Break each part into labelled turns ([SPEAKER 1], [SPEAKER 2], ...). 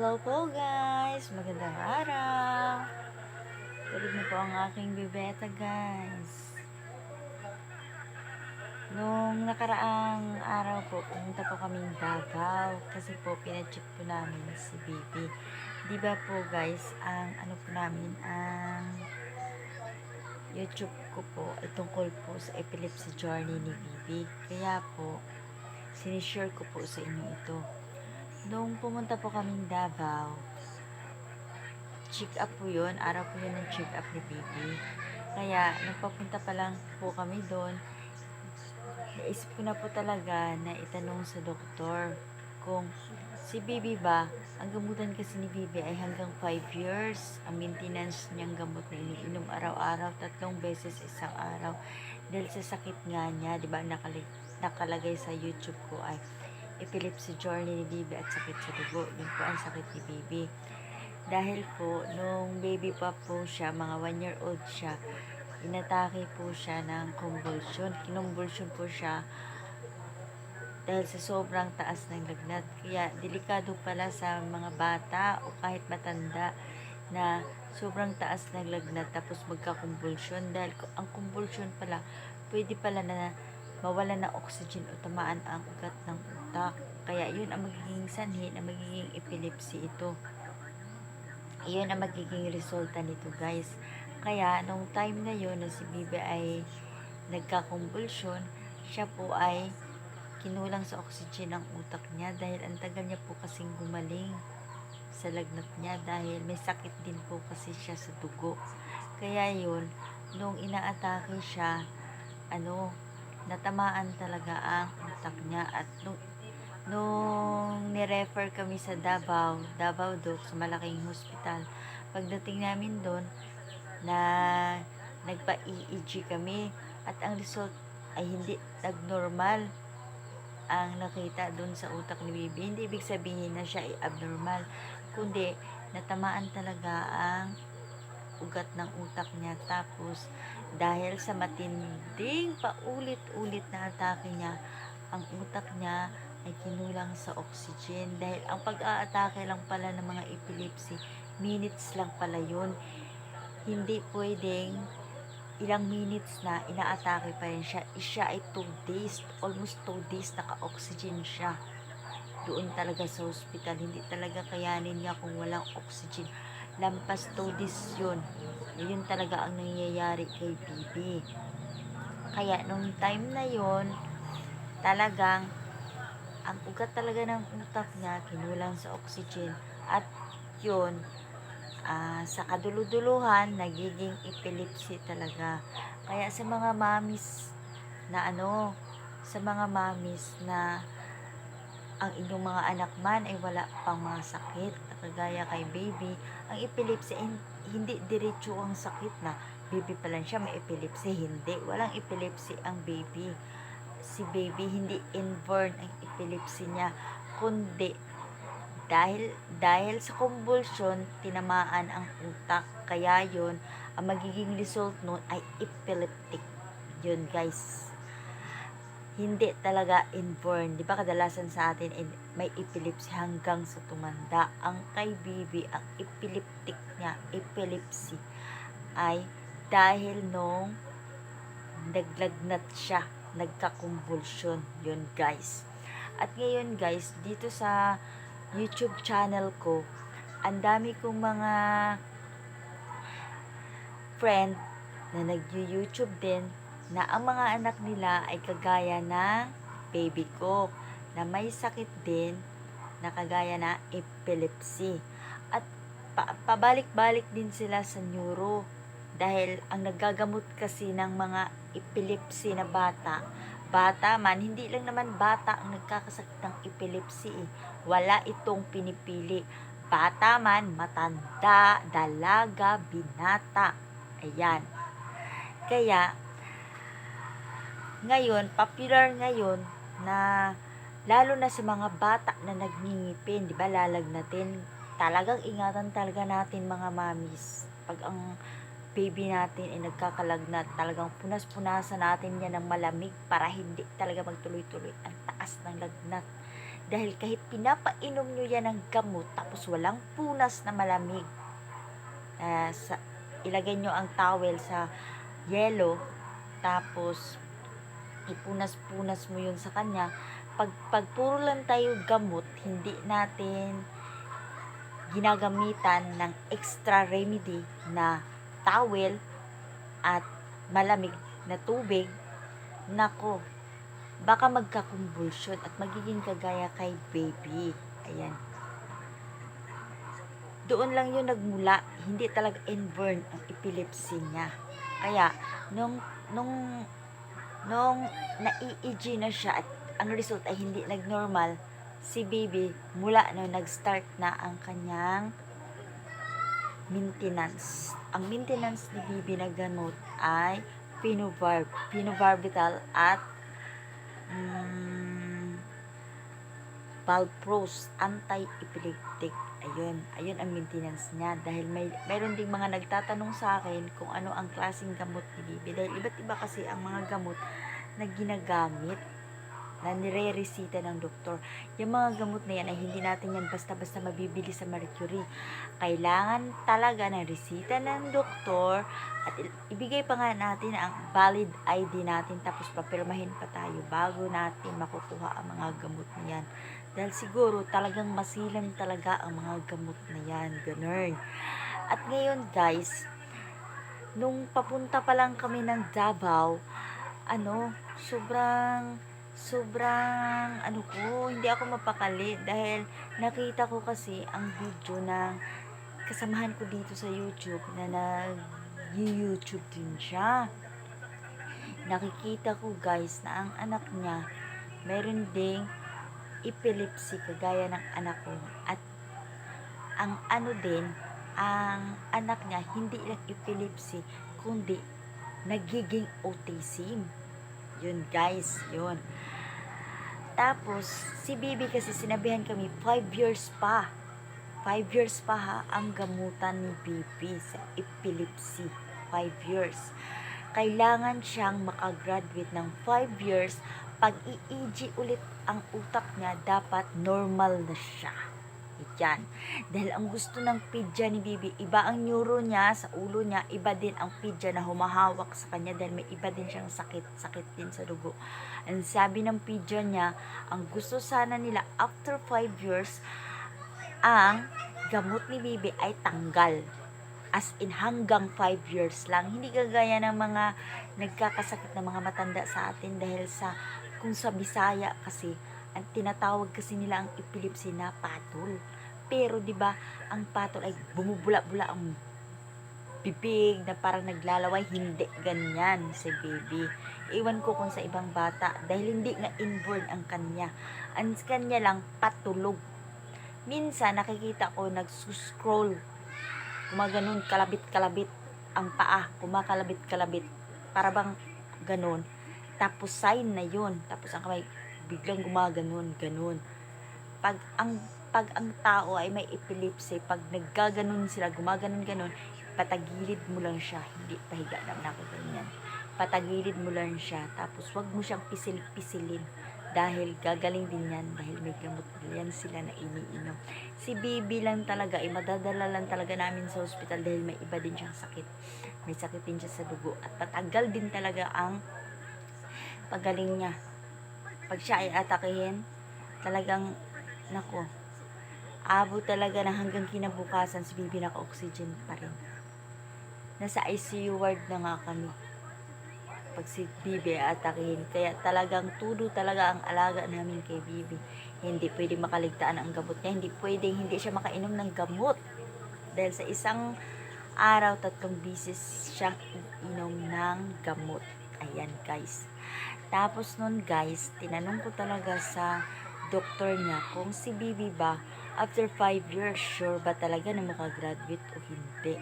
[SPEAKER 1] Hello po guys! Magandang araw! Tulog na po ang aking bibeta guys. Nung nakaraang araw po, pumunta po kaming Davao kasi po pinacheck po namin si Bibi. Di ba po guys, ang ano po namin, ang YouTube ko po ay tungkol po sa epilepsy journey ni Bibi. Kaya po, sinishare ko po sa inyo ito. Nung pumunta po kaming Davao, check up po yun. Araw po yun ng check up ni Bibi. Kaya, nung papunta pa lang po kami doon, naisip ko na po talaga na itanong sa doktor kung si Bibi ba, ang gamutan kasi ni Bibi ay hanggang 5 years. Ang maintenance niyang gamot na iniinom araw-araw, tatlong beses isang araw. Dahil sa sakit nga niya, di ba, nakalagay sa YouTube ko ay epilepsy journey ni Bibi at sakit sa dugo. Yun po ang sakit ni Bibi. Dahil po, nung baby pa po siya, mga 1 year old siya, inatake po siya ng convulsion. Kinumbulsion po siya dahil sa sobrang taas ng lagnat. Kaya delikado pala sa mga bata o kahit matanda na sobrang taas ng lagnat tapos magka-convulsion dahil ang convulsion pala pwede pala na mawala ng oxygen o tamaan ang ugat ng utak. Kaya yun ang magiging sanhi na magiging epilepsy ito. Iyon ang magiging resulta nito guys. Kaya nung time na yun na si Bibi ay nagka-convulsion, siya po ay kinulang sa oxygen ang utak niya dahil ang tagal niya po kasing gumaling sa lagnat niya dahil may sakit din po kasi siya sa dugo. Kaya yun, nung inaatake siya, ano, natamaan talaga ang utak niya at nung, nung nirefer kami sa Davao, Davao Doc, sa malaking hospital, pagdating namin doon, na nagpa-EEG kami at ang result ay hindi nagnormal ang nakita doon sa utak ni Bibi. Hindi ibig sabihin na siya ay abnormal, kundi natamaan talaga ang ugat ng utak niya. Tapos, dahil sa matinding paulit-ulit na atake niya, ang utak niya ay kinulang sa oxygen. Dahil ang pag-aatake lang pala ng mga epilepsy, minutes lang pala yun. Hindi pwedeng ilang minutes na inaatake pa rin siya. Siya ay 2 days, almost 2 days naka-oxygen siya. Doon talaga sa hospital, hindi talaga kayanin niya kung walang oxygen. Lampas 2 days yun. Yun talaga ang nangyayari kay Bibi. Kaya nung time na yon talagang ang ugat talaga ng utak niya kinulang sa oxygen at yun ah, sa kaduluduluhan, nagiging epilepsy talaga. Kaya sa mga mamis na ano, sa mga mamis na ang inyong mga anak man ay wala pang mga sakit, kagaya kay baby, ang epilepsy hindi diretso ang sakit na baby pa lang siya may epilepsy. Hindi, walang epilepsy ang baby. Si baby, hindi inborn ang epilepsy niya, kundi dahil dahil sa convulsion tinamaan ang utak. Kaya yon ang magiging result nun ay epileptic. Yun guys. Hindi talaga inborn. Di ba kadalasan sa atin ay may epilepsy hanggang sa tumanda. Ang kay Bibi ang epileptic niya epilepsy ay dahil nung naglagnat siya nagka-convulsion yun guys at ngayon guys dito sa YouTube channel ko, ang dami kong mga friend na nag-YouTube din na ang mga anak nila ay kagaya ng baby ko na may sakit din na kagaya na epilepsy. At pa- pabalik-balik din sila sa neuro dahil ang nagagamot kasi ng mga epilepsy na bata bata man, hindi lang naman bata ang nagkakasakit ng epilepsy eh. Wala itong pinipili. Bata man, matanda, dalaga, binata. Ayan. Kaya, ngayon, popular ngayon na lalo na sa mga bata na nagngingipin, di ba, lalagnatin. Talagang ingatan talaga natin mga mamis. Pag ang baby natin ay nagkakalagnat, talagang punas-punasan natin yan ng malamig para hindi talaga magtuloy-tuloy ang taas ng lagnat. Dahil kahit pinapainom nyo yan ng gamot, tapos walang punas na malamig, ah, sa, ilagay nyo ang towel sa yelo, tapos ipunas-punas mo yun sa kanya, pag, pag puro lang tayo gamot, hindi natin ginagamitan ng extra remedy na towel at malamig na tubig, nako, baka magka-convulsion at magiging kagaya kay baby. Ayan. Doon lang yun nagmula, hindi talaga inborn ang epilepsy niya. Kaya, nung, nung, nung na-EEG na siya at ang result ay hindi nag-normal, si baby, mula no nag-start na ang kanyang maintenance. Ang maintenance ni baby na gamot ay pinovarb, pinovarbital at mm, Valpros anti-epileptic. Ayun, ayun ang maintenance niya dahil may meron ding mga nagtatanong sa akin kung ano ang klaseng gamot ni Bibi dahil iba't iba kasi ang mga gamot na ginagamit na nire-resita ng doktor. Yung mga gamot na yan ay hindi natin yan basta-basta mabibili sa Mercury. Kailangan talaga ng resita ng doktor at ibigay pa nga natin ang valid ID natin tapos papirmahin pa tayo bago natin makukuha ang mga gamot na yan. Dahil siguro talagang masilang talaga ang mga gamot na yan. Ganun. At ngayon guys, nung papunta pa lang kami ng Davao, ano, sobrang sobrang ano ko, hindi ako mapakali dahil nakita ko kasi ang video ng kasamahan ko dito sa YouTube na nag-YouTube din siya. Nakikita ko guys na ang anak niya meron ding epilepsy kagaya ng anak ko at ang ano din ang anak niya hindi lang epilepsy kundi nagiging autism yun guys yun. Tapos si Bibi kasi sinabihan kami 5 years pa. 5 years pa ha ang gamutan ni Bibi sa epilepsy. 5 years. Kailangan siyang makagraduate ng 5 years. Pag i-EG ulit ang utak niya dapat normal na siya yan. Dahil ang gusto ng pidya ni Bibi, iba ang neuro niya sa ulo niya, iba din ang pidya na humahawak sa kanya dahil may iba din siyang sakit, sakit din sa dugo. Ang sabi ng pidya niya, ang gusto sana nila after 5 years, ang gamot ni Bibi ay tanggal. As in hanggang 5 years lang. Hindi kagaya ng mga nagkakasakit na mga matanda sa atin dahil sa kung sa Bisaya kasi ang tinatawag kasi nila ang epilepsy na patol. Pero 'di ba, ang patol ay bumubula-bula ang bibig na parang naglalaway, hindi ganyan si baby. Iwan ko kung sa ibang bata dahil hindi nga inborn ang kanya. Ang kanya lang patulog. Minsan nakikita ko nagsuscroll gumaganon kalabit-kalabit ang paa, kumakalabit-kalabit para bang ganon. Tapos sign na yun. Tapos ang kamay biglang gumaganon, ganon. Pag ang pag ang tao ay may epilepsy, pag naggaganon sila, gumaganon ganon, patagilid mo lang siya, hindi pahiga lang ako. Patagilid mo lang siya, tapos wag mo siyang pisil-pisilin dahil gagaling din yan dahil may gamot yan sila na iniinom. Si Bibi lang talaga, ay madadala lang talaga namin sa hospital dahil may iba din siyang sakit. May sakit din siya sa dugo at patagal din talaga ang pagaling niya. Pag siya ay atakihin, talagang, nako, abot talaga na hanggang kinabukasan si Bibi naka-oxygen pa rin. Nasa ICU ward na nga kami. Pag si Bibi atakihin. Kaya talagang tudo talaga ang alaga namin kay Bibi. Hindi pwede makaligtaan ang gamot niya. Hindi pwedeng hindi siya makainom ng gamot. Dahil sa isang araw, tatlong bisis siyang inom ng gamot. Ayan guys. Tapos nun guys, tinanong ko talaga sa doktor niya kung si Bibi ba after 5 years sure ba talaga na makagraduate o hindi.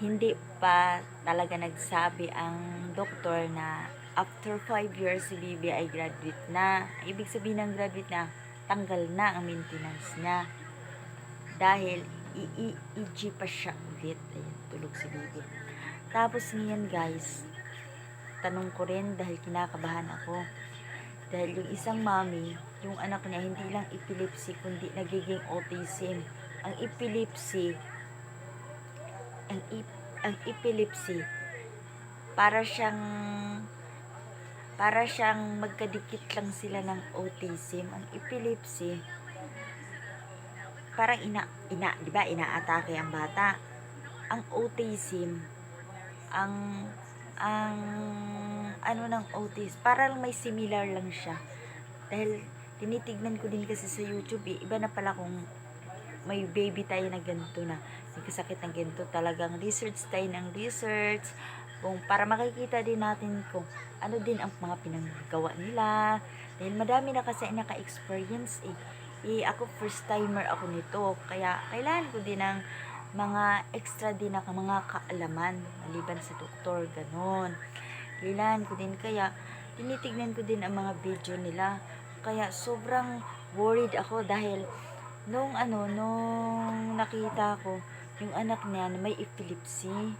[SPEAKER 1] Hindi pa talaga nagsabi ang doktor na after 5 years si Bibi ay graduate na. Ibig sabihin ng graduate na tanggal na ang maintenance niya. Dahil i-EG pa siya ulit. Ayan, tulog si Bibi. Tapos ngayon guys, tanong ko rin dahil kinakabahan ako. Dahil yung isang mami, yung anak niya, hindi lang epilepsy, kundi nagiging autism. Ang epilepsy, ang, ep- ang epilepsy, para siyang para siyang magkadikit lang sila ng autism. Ang epilepsy, parang ina, ina, di ba, inaatake ang bata. Ang autism, ang, ang, ano ng autism, parang may similar lang siya. Dahil, tinitignan ko din kasi sa YouTube, eh, iba na pala kung may baby tayo na ganito na, may kasakit ng ganito, talagang research tayo ng research, kung para makikita din natin kung ano din ang mga pinanggagawa nila. Dahil madami na kasi naka-experience eh. eh. ako first timer ako nito. Kaya kailangan ko din ng mga extra din na mga kaalaman maliban sa doktor, ganon. Kailangan ko din kaya tinitignan ko din ang mga video nila. Kaya sobrang worried ako dahil nung ano, nung nakita ko yung anak niya na may epilepsy.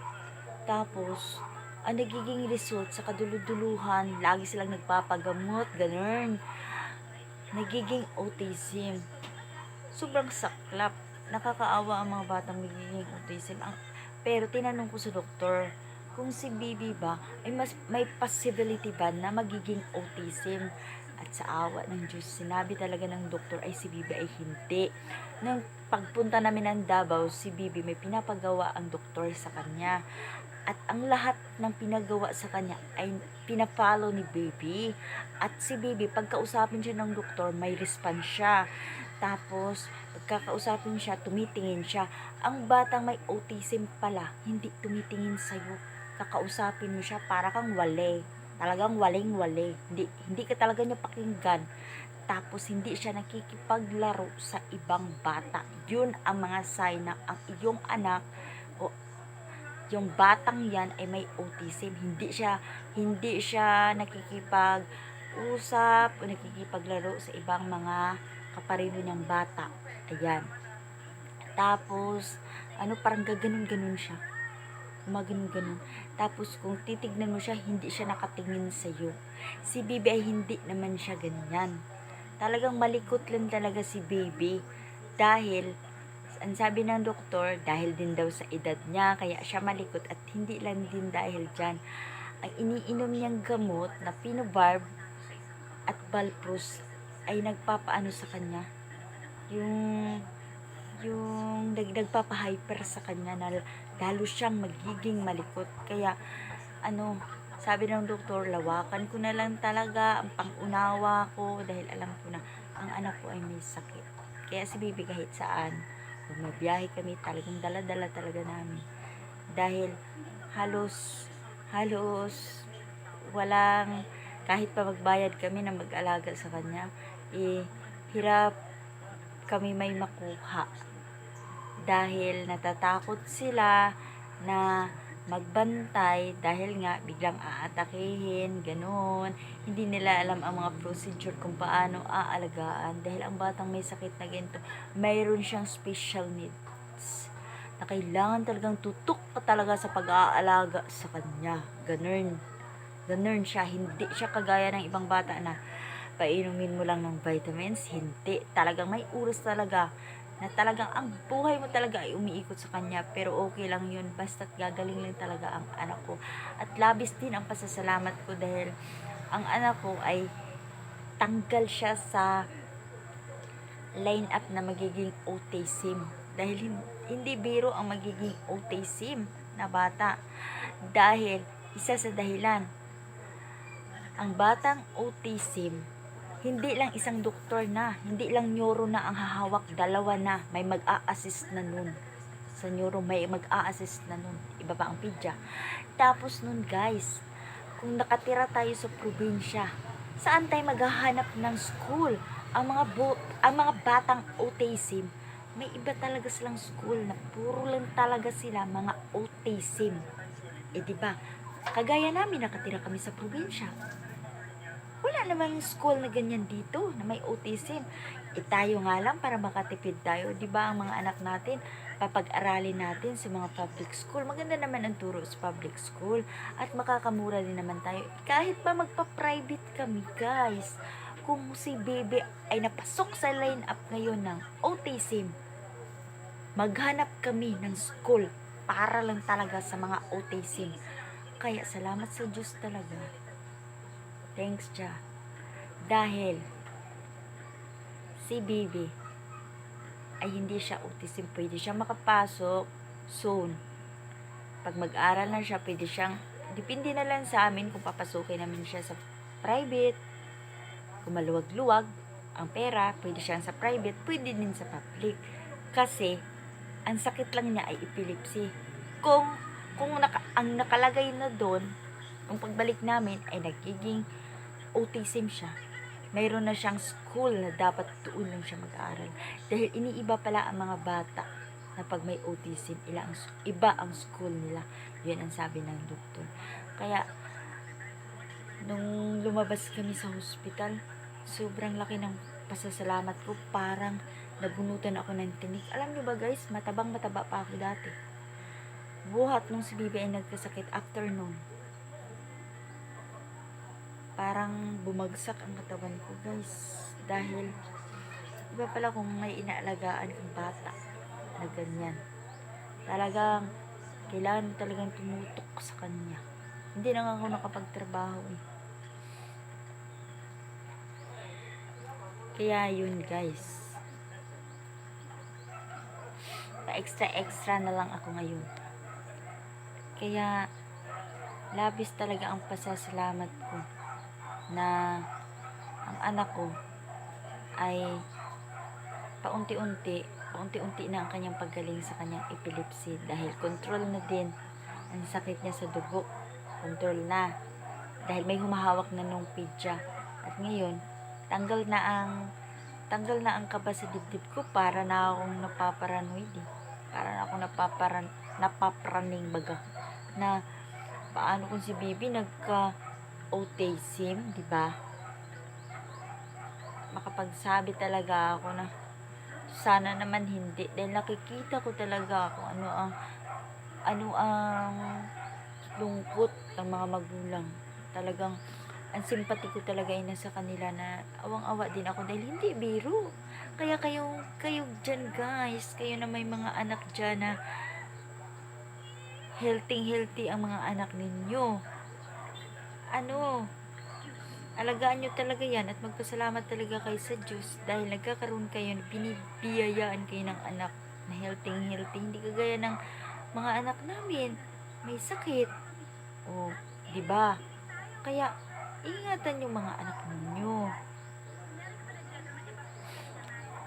[SPEAKER 1] Tapos, ang nagiging result sa kaduluduluhan, lagi silang nagpapagamot, ganun. Nagiging autism. Sobrang saklap. Nakakaawa ang mga batang magiging autism. Ang, pero tinanong ko sa doktor, kung si Bibi ba, ay mas, may possibility ba na magiging autism? At sa awa ng Diyos, sinabi talaga ng doktor ay si Bibi ay hindi. Nung pagpunta namin ng Davao, si Bibi may pinapagawa ang doktor sa kanya. At ang lahat ng pinagawa sa kanya ay pinapollow ni Baby. At si Baby, pagkausapin siya ng doktor, may response siya. Tapos, pagkakausapin siya, tumitingin siya. Ang batang may autism pala, hindi tumitingin sa'yo. Kakausapin mo siya, para kang wale. Talagang waling-wale. Hindi, hindi ka talaga niya pakinggan. Tapos, hindi siya nakikipaglaro sa ibang bata. Yun ang mga sign na ang iyong anak o yung batang yan ay may autism. Hindi siya, hindi siya nakikipag usap o nakikipaglaro sa ibang mga kaparino niyang bata. Ayan. Tapos, ano, parang gaganon-ganon siya. Gumaganon-ganon. Tapos, kung titignan mo siya, hindi siya nakatingin sa iyo. Si Bibi ay hindi naman siya ganyan. Talagang malikot lang talaga si Baby. Dahil, ang sabi ng doktor, dahil din daw sa edad niya, kaya siya malikot at hindi lang din dahil dyan. Ang iniinom niyang gamot na pinobarb at valprus ay nagpapaano sa kanya. Yung yung nag, nagpapa-hyper sa kanya na lalo siyang magiging malikot. Kaya, ano, sabi ng doktor, lawakan ko na lang talaga ang pangunawa ko dahil alam ko na ang anak ko ay may sakit. Kaya si Bibi kahit saan, kung mabiyahe kami, talagang dala-dala talaga namin. Dahil halos, halos, walang, kahit pa magbayad kami na mag-alaga sa kanya, eh, hirap kami may makuha. Dahil natatakot sila na magbantay dahil nga biglang aatakihin, ganun. Hindi nila alam ang mga procedure kung paano aalagaan dahil ang batang may sakit na ganito, mayroon siyang special needs na kailangan talagang tutok pa talaga sa pag-aalaga sa kanya. Ganun. Ganun siya. Hindi siya kagaya ng ibang bata na painumin mo lang ng vitamins. Hindi. Talagang may oras talaga na talagang ang buhay mo talaga ay umiikot sa kanya. Pero okay lang yun. Basta't gagaling lang talaga ang anak ko. At labis din ang pasasalamat ko dahil ang anak ko ay tanggal siya sa line up na magiging autism dahil hin- hindi biro ang magiging autism na bata. Dahil isa sa dahilan ang batang autism hindi lang isang doktor na, hindi lang neuro na ang hahawak, dalawa na, may mag-a-assist na nun. Sa neuro may mag-a-assist na nun. Iba pa ang pidya. Tapos nun guys, kung nakatira tayo sa probinsya, saan tayo maghahanap ng school? Ang mga, bo- ang mga batang autism, may iba talaga silang school na puro lang talaga sila mga autism. Eh di ba? Kagaya namin nakatira kami sa probinsya. Wala namang school na ganyan dito, na may autism. E tayo nga lang para makatipid tayo. Di ba ang mga anak natin, papag-aralin natin sa mga public school. Maganda naman ang turo sa public school. At makakamura din naman tayo. Kahit pa magpa-private kami, guys. Kung si baby ay napasok sa line-up ngayon ng autism, maghanap kami ng school para lang talaga sa mga autism. Kaya salamat sa Diyos talaga. Thanks, Ja. Dahil si Bibi ay hindi siya autism. Pwede siya makapasok soon. Pag mag-aral na siya, pwede siyang, depende na lang sa amin kung papasukin namin siya sa private, kung maluwag-luwag ang pera, pwede siyang sa private, pwede din sa public. Kasi, ang sakit lang niya ay epilepsy. Kung, kung naka, ang nakalagay na doon, yung pagbalik namin ay nagiging autism siya. Mayroon na siyang school na dapat doon lang siya mag-aaral. Dahil iniiba pala ang mga bata na pag may autism, ila iba ang school nila. Yun ang sabi ng doktor. Kaya, nung lumabas kami sa hospital, sobrang laki ng pasasalamat ko. Parang nabunutan ako ng tinik. Alam niyo ba guys, matabang mataba pa ako dati. Buhat nung si Bibi ay nagkasakit after nun. Parang bumagsak ang katawan ko guys. Dahil, iba pala kung may inaalagaan kang bata na ganyan. Talagang, kailangan talagang tumutok sa kanya. Hindi na nga ako nakapagtrabaho eh. Kaya yun guys. Pa-extra extra na lang ako ngayon. Kaya labis talaga ang pasasalamat ko na ang anak ko ay paunti-unti, paunti-unti na ang kanyang paggaling sa kanyang epilepsy dahil control na din ang sakit niya sa dugo. Control na. Dahil may humahawak na nung pidya. At ngayon, tanggal na ang tanggal na ang kaba sa dibdib ko para na akong napaparanoid eh. Para na akong napaparan, napapraning baga. Na paano kung si Bibi nagka autism, di ba? Makapagsabi talaga ako na sana naman hindi dahil nakikita ko talaga kung ano ang ano ang lungkot ng mga magulang. Talagang ang simpati ko talaga ay nasa kanila na awang-awa din ako dahil hindi biro. Kaya kayo, kayo dyan guys, kayo na may mga anak dyan na healthy-healthy ang mga anak ninyo. Ano, alagaan nyo talaga yan at magpasalamat talaga kayo sa Diyos dahil nagkakaroon kayo, binibiyayaan kayo ng anak na healthy-healthy. Hindi kagaya ng mga anak namin, may sakit. O, di ba? Kaya, ingatan yung mga anak ninyo.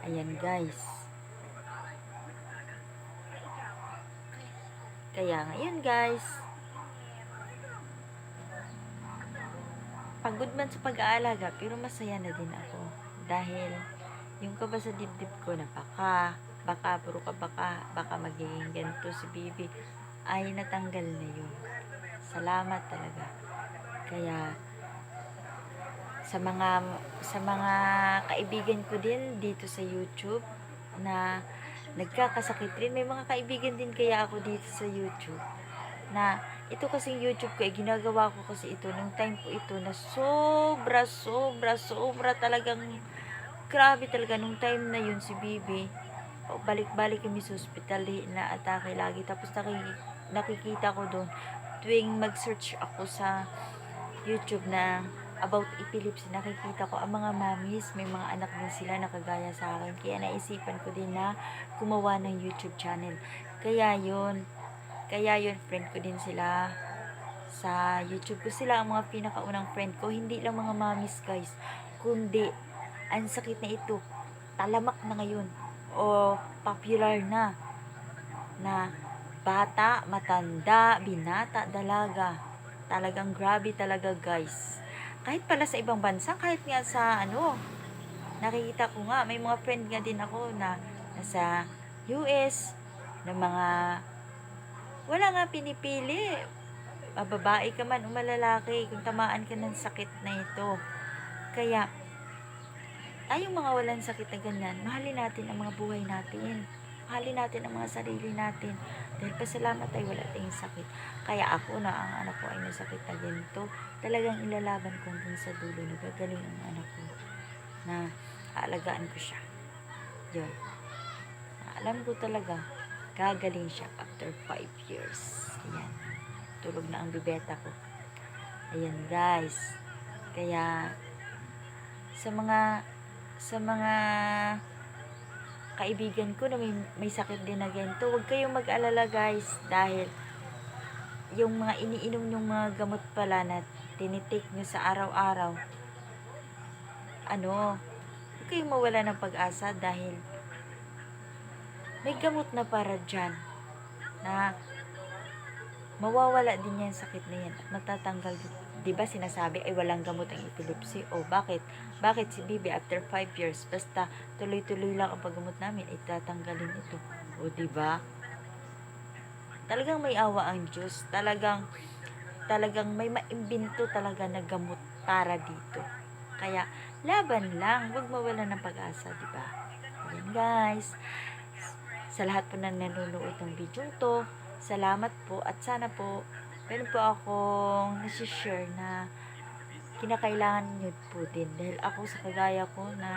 [SPEAKER 1] Ayan guys. Kaya ngayon guys, pagod man sa pag-aalaga, pero masaya na din ako. Dahil, yung kaba sa dibdib ko na baka, baka, puro ka baka, baka magiging ganito si Bibi, ay natanggal na yun. Salamat talaga. Kaya, sa mga sa mga kaibigan ko din dito sa YouTube na nagkakasakit rin. May mga kaibigan din kaya ako dito sa YouTube na ito kasing YouTube ko, eh, ginagawa ko kasi ito nung time ko ito na sobra, sobra, sobra talagang grabe talaga nung time na yun si Bibi. Balik-balik kami sa ospital eh, na atake lagi. Tapos nakik- nakikita ko doon tuwing mag-search ako sa YouTube na about epilepsy, nakikita ko ang mga mamis, may mga anak din sila na kagaya sa akin. Kaya naisipan ko din na gumawa ng YouTube channel. Kaya yun, kaya yun, friend ko din sila sa YouTube ko. Sila ang mga pinakaunang friend ko. Hindi lang mga mamis, guys. Kundi, ang sakit na ito, talamak na ngayon. O popular na. Na bata, matanda, binata, dalaga. Talagang grabe talaga, guys kahit pala sa ibang bansa, kahit nga sa ano, nakikita ko nga, may mga friend nga din ako na nasa US, na mga, wala nga pinipili. Mababae ka man o malalaki, kung tamaan ka ng sakit na ito. Kaya, tayong mga walang sakit na ganyan, mahalin natin ang mga buhay natin. Mahalin natin ang mga sarili natin. Dahil pasalamat ay wala tayong sakit. Kaya ako na ang anak ko ay may sakit na ganito, talagang ilalaban ko hanggang sa dulo na gagaling ang anak ko na aalagaan ko siya. Yun. Alam ko talaga, gagaling siya after 5 years. Ayan. Tulog na ang bibeta ko. Ayan guys. Kaya, sa mga, sa mga kaibigan ko na may, may sakit din na ganito, huwag kayong mag-alala guys dahil yung mga iniinom yung mga gamot pala na tinitake nyo sa araw-araw, ano, huwag kayong mawala ng pag-asa dahil may gamot na para dyan na mawawala din yan sakit na yan. At matatanggal di ba sinasabi ay walang gamot ang epilepsy? O bakit? Bakit si Bibi after 5 years basta tuloy-tuloy lang ang paggamot namin ay tatanggalin ito? O di ba? Talagang may awa ang Diyos. Talagang talagang may maimbento talaga na gamot para dito. Kaya laban lang. Wag mawala ng pag-asa di ba? Guys sa lahat po na nanonood ng video to salamat po at sana po meron po akong nasi-share na kinakailangan nyo po din. Dahil ako sa kagaya ko na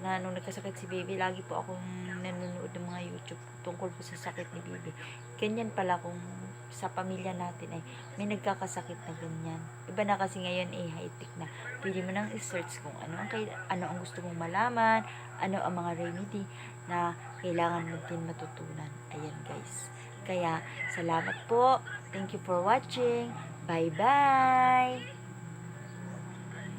[SPEAKER 1] na nung nagkasakit si baby lagi po akong nanonood ng mga youtube tungkol po sa sakit ni baby. Ganyan pala kung sa pamilya natin ay may nagkakasakit na ganyan. Iba na kasi ngayon eh high tech na. Pwede mo nang i-search kung ano ang, ano ang gusto mong malaman ano ang mga remedy na kailangan mo din matutunan. Ayan guys. Kaya salamat po. Thank you for watching. Bye bye